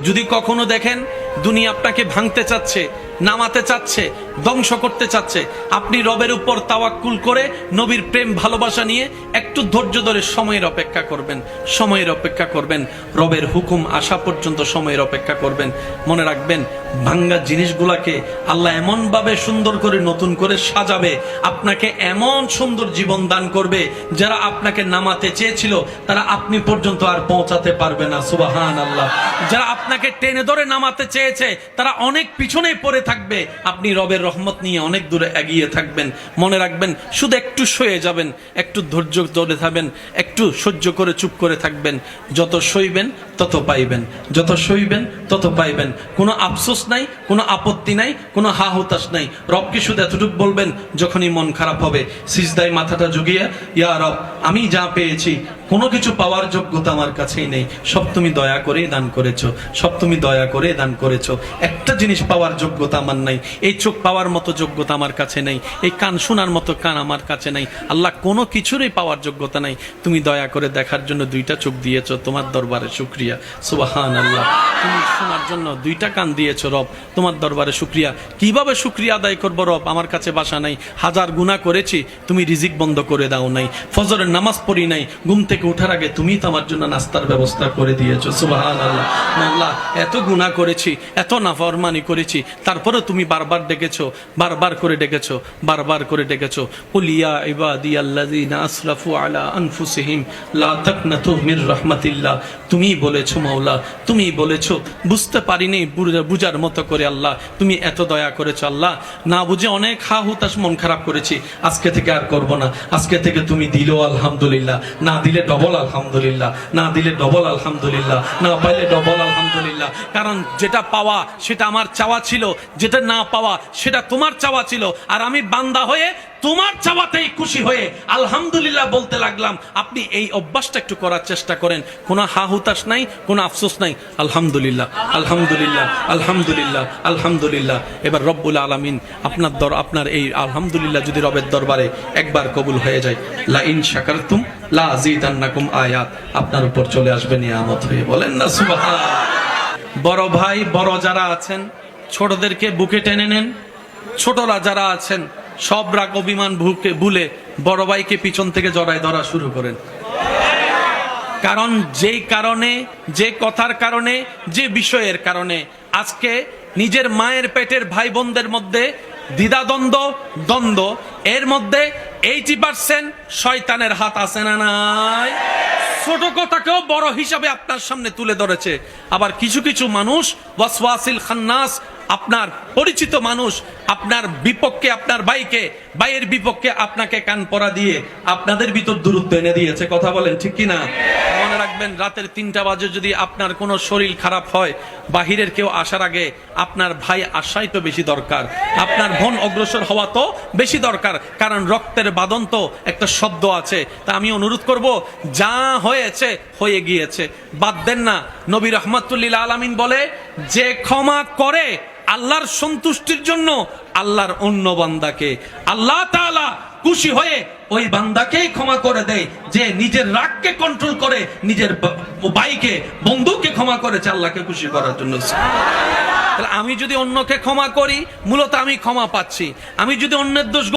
যদি কখনো দেখেন দুনিয়া আপনাকে ভাঙতে চাচ্ছে, নামাতে চাচ্ছে, ধ্বংস করতে চাচ্ছে। আপনি রবের উপর তাওয়াক্কুল করে নবীর প্রেম, ভালোবাসা নিয়ে একটু ধৈর্য ধরে সময়ের অপেক্ষা করবেন, সময়ের অপেক্ষা করবেন। রবের হুকুম আসা পর্যন্ত সময়ের অপেক্ষা করবেন। মনে রাখবেন, ভাঙ্গা জিনিসগুলাকে আল্লাহ এমন ভাবে সুন্দর করে, নতুন করে সাজাবে। আপনাকে এমন সুন্দর জীবন দান করবে, যারা আপনাকে নামাতে চেয়েছিল, তারা আপনি পর্যন্ত আর পৌঁছাতে পারবে না। সুবাহান আল্লাহ যারা আপনাকে টেনে ধরে নামাতে চেয়েছে, তারা অনেক পিছনে পড়ে থাকবে। আপনি রবের রহমত নিয়ে অনেক দূরে এগিয়ে থাকবেন। মনে রাখবেন, শুধু একটু সয়ে যাবেন, একটু ধৈর্য ধরে থাকবেন, একটু সহ্য করে চুপ করে থাকবেন। যত সইবেন তত পাইবেন। যত সইবেন, তত পাইবেন। কোনো আফসোস নাই, কোনো আপত্তি নাই, কোনো হা হতাশ নাই রবকে শুধু এতটুকু বলবেন? যখনই মন খারাপ হবে, সিজদায় মাথাটা জুগিয়ে, ইয়া রব, আমি যা পেয়েছি, কোনো কিছু পাওয়ার যোগ্যতা আমার কাছেই নেই। সব তুমি দয়া করে দান করেছ, সব তুমি দয়া করে দান করেছ। একটা জিনিস পাওয়ার যোগ্যতা আমার নাই, এই চোখ পাওয়ার মতো যোগ্যতা আমার কাছে নেই, এই কান শোনার মতো কান আমার কাছে নেই। আল্লাহ কোনো কিছুরই পাওয়ার যোগ্যতা নাই। তুমি দয়া করে দেখার জন্য দুইটা চোখ দিয়েছ, তোমার দরবারে শুক্রিয়া। সুবাহান আল্লাহ তুমি শোনার জন্য দুইটা কান দিয়েছ, রব। তোমার দরবারে শুক্রিয়া। কীভাবে শুক্রিয়া আদায় করব, রব? আমার কাছে বাসা নাই। হাজার গুণা করেছি, তুমি রিজিক বন্ধ করে দাও নাই। ফজরের নামাজ পড়ি নাই। ঘুম থেকে উঠার আগে তুমি তো আমার জন্য নাস্তার ব্যবস্থা করে দিয়েছ। সুবাহান আল্লাহ আল্লাহ, এত গুণা করেছি, এত নাফরমানি করেছি, তারপরে তুমি বারবার ডেকেছো, বারবার করে ডেকেছো, বারবার করে ডেকেছো। ইবাদি আল্লাযিনা আসরাফু আলা আনফুসিহিম, লা তাকনাতু মির তুমি বলেছ মাওলা? তুমি বলেছ, বুঝতে পারিনি বুঝার মতো করে আল্লাহ। তুমি এত দয়া করেছ আল্লাহ। না বুঝে অনেক হা হুতাশ মন খারাপ করেছি। আজকে থেকে আর করব না। আজকে থেকে তুমি দিলো আলহামদুলিল্লাহ। না দিলে ডবল আলহামদুলিল্লাহ। না দিলে ডবল আলহামদুলিল্লাহ। না পাইলে ডবল আলহামদুলিল্লাহ। কারণ যেটা পাওয়া, সেটা আমার চাওয়া ছিল। যেটা না পাওয়া, সেটা তোমার চাওয়া ছিল। আর আমি বান্দা হয়ে তোমার চাওয়াতেই খুশি হয়ে আলহামদুলিল্লাহ বলতে লাগলাম, আপনি এই অভ্যাসটা একটু করার চেষ্টা করেন। কোনো হা হুতাশ নাই, কোনো আফসোস নাই। আলহামদুলিল্লাহ আলহামদুলিল্লাহ আলহামদুলিল্লাহ আলহামদুলিল্লাহ। এবার রব্বুল আলামিন আপনার দর, আপনার এই আলহামদুলিল্লাহ যদি রবের দরবারে একবার কবুল হয়ে যায় লা ইন শাকারতুম, লা আযীদান্নাকুম আয়াত। আপনার উপর চলে আসবে নিয়ামত হয়ে। বলেন না সুবহান বড় ভাই, বড় যারা আছেন, ছোটদেরকে বুকে টেনে নেন। ছোটরা যারা আছেন সব রাগ অভিমান বুকে ভুলে বড় ভাইকে পিছন থেকে জড়ায় ধরা শুরু করেন। কারণ যেই কারণে, যে কথার কারণে, যে বিষয়ের কারণে আজকে নিজের মায়ের পেটের ভাই বোনদের মধ্যে দ্বিধাদ্বন্দ্ব, দ্বন্দ্ব, এর মধ্যে এইটি পার্সেন্ট শয়তানের হাত আছে না নাই? ছোট কথাকেও বড় হিসাবে আপনার সামনে তুলে ধরেছে। আবার কিছু কিছু মানুষ ওয়াসওয়াসিল খান্নাস আপনার পরিচিত মানুষ আপনার বিপক্ষে, আপনার ভাইকে, ভাইয়ের বিপক্ষে আপনাকে কান পরা দিয়ে আপনাদের ভিতর দূরত্ব এনে দিয়েছে। কথা বলেন, ঠিক কি না মনে রাখবেন, রাতের তিনটা বাজে যদি আপনার কোনো শরীর খারাপ হয়, বাহিরের কেউ আসার আগে আপনার ভাই আসাই তো বেশি দরকার। আপনার বোন অগ্রসর হওয়া তো বেশি দরকার, কারণ রক্তের বাদন তো একটা শব্দ আছে। তা আমি অনুরোধ করব, যা হয়েছে, হয়ে গিয়েছে। বাদ দেন না, নবী রহমতুল্লিল আলামিন বলে, যে ক্ষমা করে আল্লাহর সন্তুষ্টির জন্য আল্লাহর অন্য বান্দাকে। আল্লাহ তালা খুশি হয়ে ওই বান্দাকেই ক্ষমা করে দেয়, যে নিজের রাগকে কন্ট্রোল করে নিজের বাইকে, বন্ধুকে ক্ষমা করেছে আল্লাহকে খুশি করার জন্য। আমি যদি অন্যকে ক্ষমা করি, মূলত আমি ক্ষমা পাচ্ছি। আমি যদি অন্যের দোষ